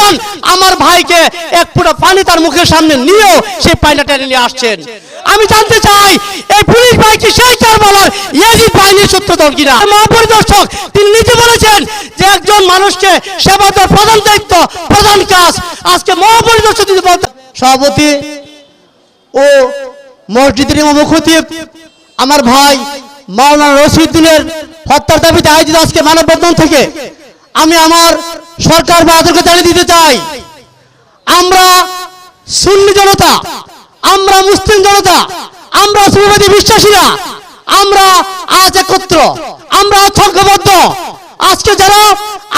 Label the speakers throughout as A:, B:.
A: প্রশাসন আমার ভাইকে এক ফুটা পানি তার মুখের সামনে নিয়েও সেই পানিটা টেনে নিয়ে আসছেন। আমি জানতে চাই, এই পুলিশ ভাই কি সেই কারবালার ইয়াজি বাহিনীর সূত্রধর কিনা? মহাপরিদর্শক, তিনি নিজে বলেছেন যে একজন মানুষকে সেবা দেওয়ার প্রধান দায়িত্ব, প্রধান কাজ। আজকে মহাপরিদর্শক বলতে সভাপতি ও মসজিদের ইমাম খতিব, আমার ভাই মাওলানা রশিদুলের হত্যার দাবিতে আয়োজিত আজকে মানববন্ধন থেকে আমি আমার সরকার বা আদরকে জানিয়ে দিতে চাই। আমরা সুন্নি জনতা, আমরা মুসলিম জনতা, আমরা সুবিবাদী বিশ্বাসীরা, আমরা আজ একত্র, আমরা ঐক্যবদ্ধ আজকে যারা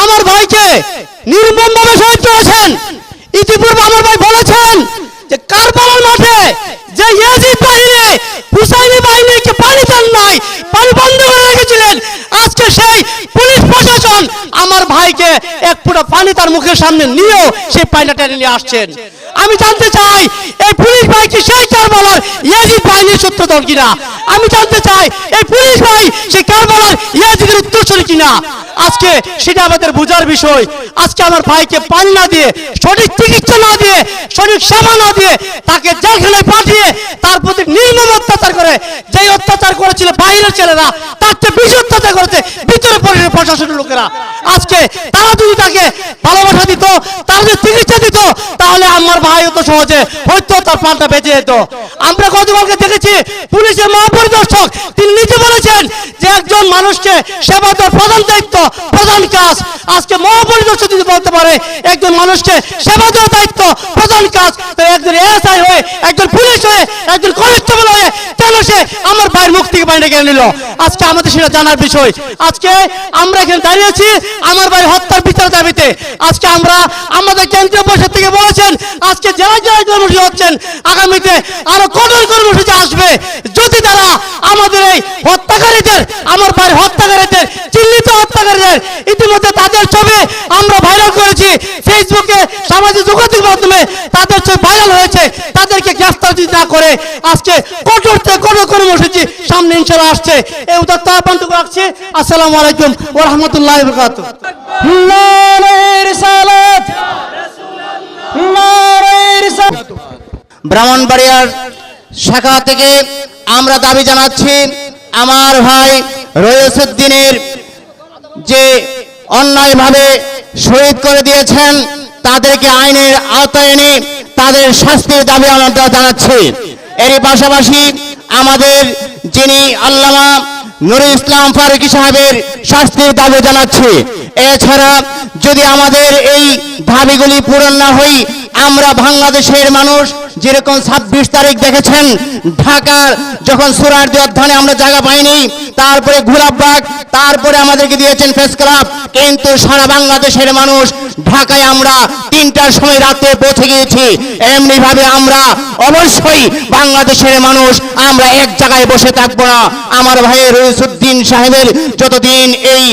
A: আমার ভাইকে নির্মমভাবে শহীদ করেছেন, ইতিপূর্বে আমার ভাই বলেছেন যে কারবালার মাঠে যে ইয়াজিদ বাহিনী, হুসাইনি বাহিনীকে পানি দেন নাই, পানি বন্ধ করে রেখেছিলেন, আজকে সেই ভাইকে এক ফুটা পানি তার মুখের সামনে নিয়েও সেই পানিটা টেনে নিয়ে আসছেন। আমি জানতে চাই, এই পুলিশ ভাই কি সেই কারবালার ইয়াজিদ বাহিনীর সূত্রধর কিনা? আমি জানতে চাই, এই পুলিশ ভাই সেই কারবালার ইয়াজিদের উত্তরসূরি কিনা? আজকে সেটা আমাদের বোঝার বিষয়। আজকে আমার ভাইকে পানি না দিয়ে, সঠিক চিকিৎসা না দিয়ে, সঠিক সেবা না দিয়ে তাকে জেলখানায় পাঠিয়ে তার প্রতি নির্মম অত্যাচার করে, যেই অত্যাচার করেছিল বাইরের ছেলেরা, তার চেয়ে বেশি অত্যাচার করেছে ভিতরে পরিবারের প্রশাসনের লোকেরা। আজকে তারা যদি তাকে ভালোবাসা দিত, তারা যদি চিকিৎসা দিত, তাহলে আমার ভাই অত সহজে হয়তো তার প্রাণটা বেঁচে যেত। আমরা গতকালকে দেখেছি পুলিশের মহাপরিদর্শক, তিনি নিজে বলেছেন যে একজন মানুষকে সেবা দেওয়ার প্রধান দায়িত্ব প্রধান কাজ। আজকে মহাপরিদর্শক যদি বলতে পারে, একজন মানুষকে সেবা দেওয়ার দায়িত্ব প্রধান কাজ একজন এসআই হয়ে, একজন পুলিশ হয়ে, একজন কনস্টেবল হয়ে, কেন সে আমার ভাইয়ের মুখ থেকে বাইরে কেন নিল? আজকে আমাদের সেটা জানার বিষয়। আজকে আমরা এখানে দাঁড়িয়েছি আমার ভাই হত্যার বিচার দাবিতে। আজকে আমরা, আমাদের কেন্দ্রীয় পরিষদ থেকে বলেছেন, আজকে জেলা জেলায় কর্মসূচি হচ্ছেন। আগামীতে আরও কঠোর কর্মসূচি আসবে। যদি তারা আমাদের এই হত্যাকারীদের, আমার হত্যাকারীদের চিহ্নিত হত্যাকারীদের ইতিমধ্যে তাদের ছবি আমরা ভাইরাল করেছি। ফেসবুকে সামাজিক যোগাযোগ মাধ্যমে তাদের ছবি ভাইরাল হয়েছে। তাদেরকে গ্রেফতার যদি না করে আজকে কঠোর থেকে কঠোর কর্মসূচি সামনে ইনশাল্লাহ আসছে। এই উদাত্ত আহ্বান রাখছি। আসসালামু আলাইকুম ও রহমতুল্লাহ বরকাত
B: ব্রাহ্মণবাড়িয়ার শাখা থেকে আমরা দাবি জানাচ্ছি আমার ভাই রয়েসুদ্দিনের যে অন্যায়ভাবে শহীদ করে দিয়েছেন, তাদেরকে আইনের আওতায় এনে তাদের শাস্তির দাবি আমরা জানাচ্ছি। এরই পাশাপাশি আমাদের যিনি আল্লামা নুরুল ইসলাম ফারুকি সাহেবের শাস্তির দাবি জানাচ্ছি। এছাড়া যদি আমাদের এই দাবিগুলি পূরণ না হই আমরা বাংলাদেশের মানুষ, যেরকম ছাব্বিশ তারিখ দেখেছেন, ঢাকার যখন সুরারদি অধ্যয়নে আমরা জায়গা পাইনি, তারপরে গুলাববাগ তারপরে আমাদেরকে দিয়েছেন ফেস ক্লাব। কিন্তু সারা বাংলাদেশের মানুষ ঢাকায় আমরা তিনটার সময় রাতে পৌঁছে গিয়েছি। এমনি ভাবে আমরা অবশ্যই বাংলাদেশের মানুষ, আমরা এক জায়গায় বসে থাকব না। আমার ভাইয়ের রইসুদ্দিন সাহেবের, যতদিন এই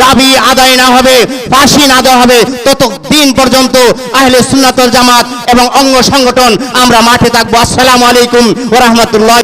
B: দাবি আদায় না হবে, ফাঁসি না দেওয়া হবে, ততদিন পর্যন্ত আহলে সুন্নাতল জামাত এবং অঙ্গ সংগঠন আমরা মাঠে থাকব। আসসালামু আলাইকুম ওরহমতুল্লাহ